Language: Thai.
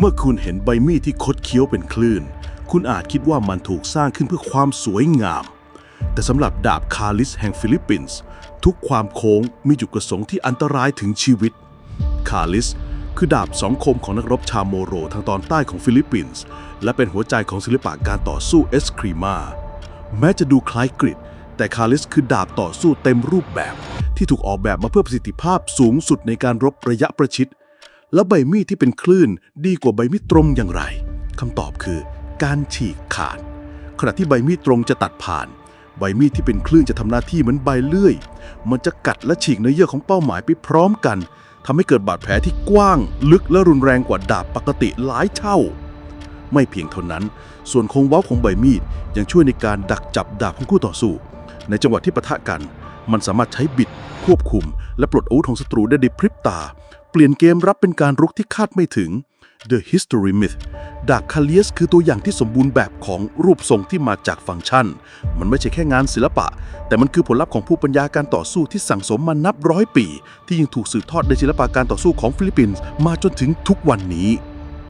เมื่อคุณเห็นใบมีดที่คดเคี้ยวเป็นคลื่น คุณอาจคิดว่ามันถูกสร้างขึ้นเพื่อความสวยงาม แต่สำหรับดาบคาลิสแห่งฟิลิปปินส์ ทุกความโค้งมีจุดประสงค์ที่อันตรายถึงชีวิต คาลิสคือดาบสองคมของนักรบชาวโมโรทางตอนใต้ของฟิลิปปินส์ และเป็นหัวใจของศิลปะการต่อสู้เอสครีมาแม้จะดูคล้ายกริดแต่คาลิสคือดาบต่อสู้เต็มรูปแบบ ที่ถูกออกแบบมาเพื่อประสิทธิภาพสูงสุดในการรบระยะประชิด แล้วใบมีดที่เป็นคลื่นดีกว่าใบมีดตรงอย่างไรคำตอบคือ การฉีกขาด ขณะที่ใบมีดตรงจะตัดผ่าน ใบมีดที่เป็นคลื่นจะทำหน้าที่เหมือนใบเลื่อย มันจะกัดและฉีกเนื้อเยื่อของเป้าหมายไปพร้อมกันทำให้เกิดบาดแผลที่กว้าง ลึกและรุนแรงกว่าดาบปกติหลายเท่า ไม่เพียงเท่านั้น ส่วนโครงเว้าของใบมีดยังช่วยในการดักจับดาบของคู่ต่อสู้ ในจังหวะที่ปะทะกัน มันสามารถใช้บิด ควบคุม และปลดอาวุธของศัตรูได้ในพริบตา เปลี่ยนเกมรับเป็นการรุกที่คาดไม่ถึง The History Myth ดาบคาเลียสคือตัวอย่างที่สมบูรณ์แบบของรูปทรงที่มาจากฟังก์ชัน มันไม่ใช่แค่งานศิลปะ แต่มันคือผลลัพธ์ของผู้ปัญญาการต่อสู้ที่สั่งสมมานับร้อยปี ที่ยังถูกสืบทอดในศิลปะการต่อสู้ของฟิลิปปินส์มาจนถึงทุกวันนี้